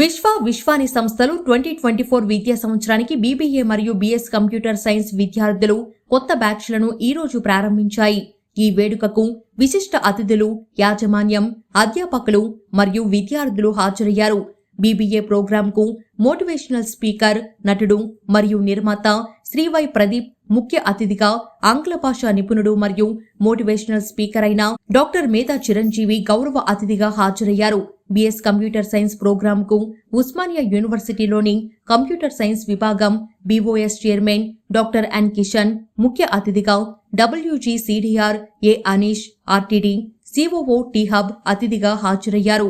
విశ్వ విశ్వాని సంస్థలు twenty twenty four విద్యా సంవత్సరానికి బీబీఏ మరియు బీఎస్ కంప్యూటర్ సైన్స్ విద్యార్థులు కొత్త బ్యాచ్లను ఈ రోజు ప్రారంభించాయి. ఈ వేడుకకు విశిష్ట అతిథులు యాజమాన్యం అధ్యాపకులు మరియు విద్యార్థులు హాజరయ్యారు. బీబీఏ ప్రోగ్రాంకు మోటివేషనల్ స్పీకర్ నటుడు మరియు నిర్మాత శ్రీవై ప్రదీప్ ముఖ్య అతిథిగా ఆంగ్ల భాషా నిపుణుడు మరియు మోటివేషనల్ స్పీకర్ అయిన డాక్టర్ మేధా చిరంజీవి గౌరవ అతిథిగా హాజరయ్యారు. బిఎస్ కంప్యూటర్ సైన్స్ ప్రోగ్రాంకు ఉస్మానియా యూనివర్సిటీలోని కంప్యూటర్ సైన్స్ విభాగం BOS chairman doctor N Kishan ముఖ్య అతిథిగా WG CDR A Anish RTD COO T hub అతిథిగా హాజరయ్యారు.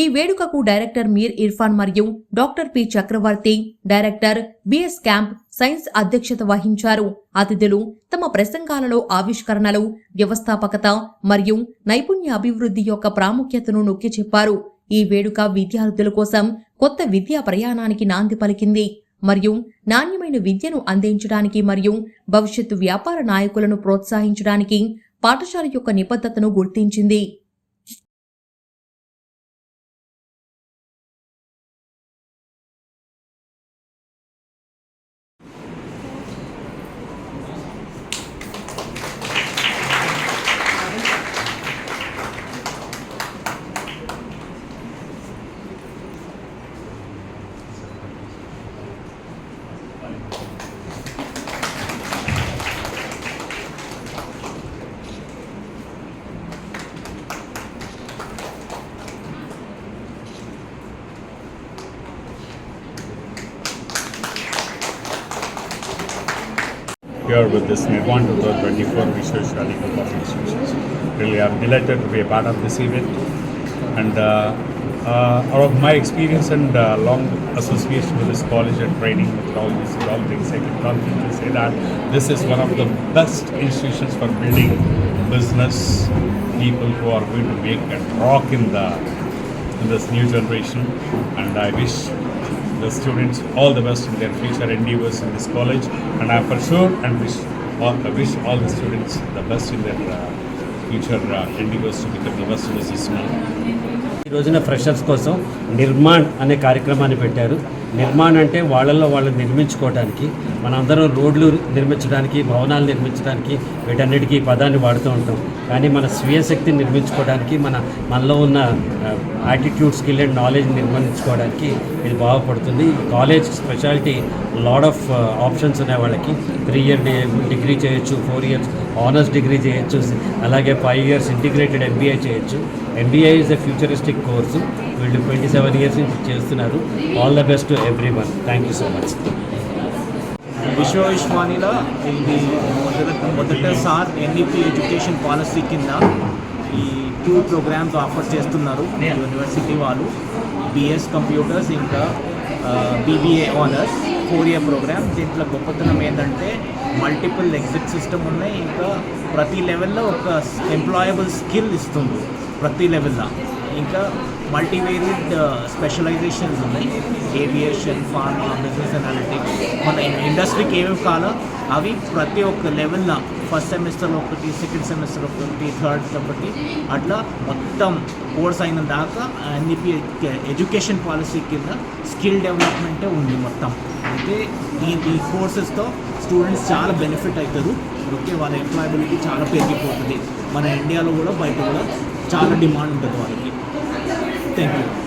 ఈ వేడుకకు డైరెక్టర్ మీర్ ఇర్ఫాన్ మరియు doctor P Chakravarthy director BS camp science అధ్యక్షత వహించారు. అతిథులు తమ ప్రసంగాలలో ఆవిష్కరణలు వ్యవస్థాపకత మరియు నైపుణ్య అభివృద్ధి యొక్క ప్రాముఖ్యతను నొక్కి చెప్పారు. ఈ వేడుక విద్యార్థుల కోసం కొత్త విద్యా ప్రయాణానికి నాంది పలికింది మరియు నాణ్యమైన విద్యను అందించడానికి మరియు భవిష్యత్తు వ్యాపార నాయకులను ప్రోత్సహించడానికి పాఠశాల యొక్క నిబద్ధతను గుర్తించింది. Here with this Nirvan 2024 Research Rally Group of Institutions. Really, I'm delighted to be a part of this event. And uh, uh, out of my experience and uh, long association with this college and training methodologies and all things, I can confidently say that this is one of the best institutions for building business people who are going to make a rock in the in this new generation. And I wish the students all the best in their future endeavors in this college. And I for sure and wish all, I wish all the students the best in their uh, future uh, endeavors to become the best in this Islam. ఈ రోజున freshers కోసం నిర్మాణ్ అనే కార్యక్రమాన్ని పెట్టారు నిర్మాణ అంటే వాళ్ళల్లో వాళ్ళు నిర్మించుకోవడానికి మనందరం రోడ్లు నిర్మించడానికి భవనాలు నిర్మించడానికి వీటన్నిటికీ పదాన్ని వాడుతూ ఉంటాం. కానీ మన స్వీయ శక్తిని నిర్మించుకోవడానికి మన మనలో ఉన్న యాటిట్యూడ్ స్కిల్ అండ్ నాలెడ్జ్ నిర్మించుకోవడానికి ఇది బాగుపడుతుంది. College speciality lot of options ఉన్నాయి వాళ్ళకి. త్రీ ఇయర్ డిగ్రీ చేయొచ్చు ఫోర్ ఇయర్స్ ఆనర్స్ డిగ్రీ చేయొచ్చు అలాగే ఫైవ్ ఇయర్స్ ఇంటిగ్రేటెడ్ ఎంబీఏ చేయొచ్చు. MBA is a futuristic course వీళ్ళు ట్వంటీ సెవెన్ ఇయర్స్ నుంచి చేస్తున్నారు. All the best to everyone thank you so much విశ్వ విశ్వానిలో ఇది మొదట మొదటసారి ఎన్ఈపి ఎడ్యుకేషన్ పాలసీ కింద ఈ టూ ప్రోగ్రామ్స్ ఆఫర్ చేస్తున్నారు. యూనివర్సిటీ వాళ్ళు బిఎస్ కంప్యూటర్స్ ఇంకా BBA honours four year programme దీంట్లో గొప్పతనం ఏంటంటే మల్టిపుల్ ఎగ్జిట్ సిస్టమ్ ఉన్నాయి. ఇంకా ప్రతి లెవెల్లో ఒక ఎంప్లాయబుల్ స్కిల్ ఇస్తుంది. ప్రతి లెవెల్లో ఇంకా మల్టీవేరియడ్ స్పెషలైజేషన్స్ uh, ఉన్నాయి. ఏవియేషన్ ఫార్మా బిజినెస్ అనాలిటిక్స్ మన ఇండస్ట్రీకి ఏమేమి కావాలో అవి ప్రతి ఒక్క లెవెల్లో ఫస్ట్ సెమిస్టర్ ఒకటి సెకండ్ సెమిస్టర్ ఒకటి థర్డ్ ఒకటి అట్లా మొత్తం కోర్స్ అయిన దాకా ఎన్ఈపి ఎడ్యుకేషన్ పాలసీ కింద స్కిల్ డెవలప్మెంటే ఉంది మొత్తం. అయితే ఈ ఈ కోర్సెస్తో స్టూడెంట్స్ చాలా బెనిఫిట్ అవుతారు. ఓకే వాళ్ళ ఎంప్లాయబిలిటీ చాలా పెరిగిపోతుంది. మన ఇండియాలో కూడా బయట కూడా చాలా డిమాండ్ ఉంటుంది వాళ్ళకి. Thank you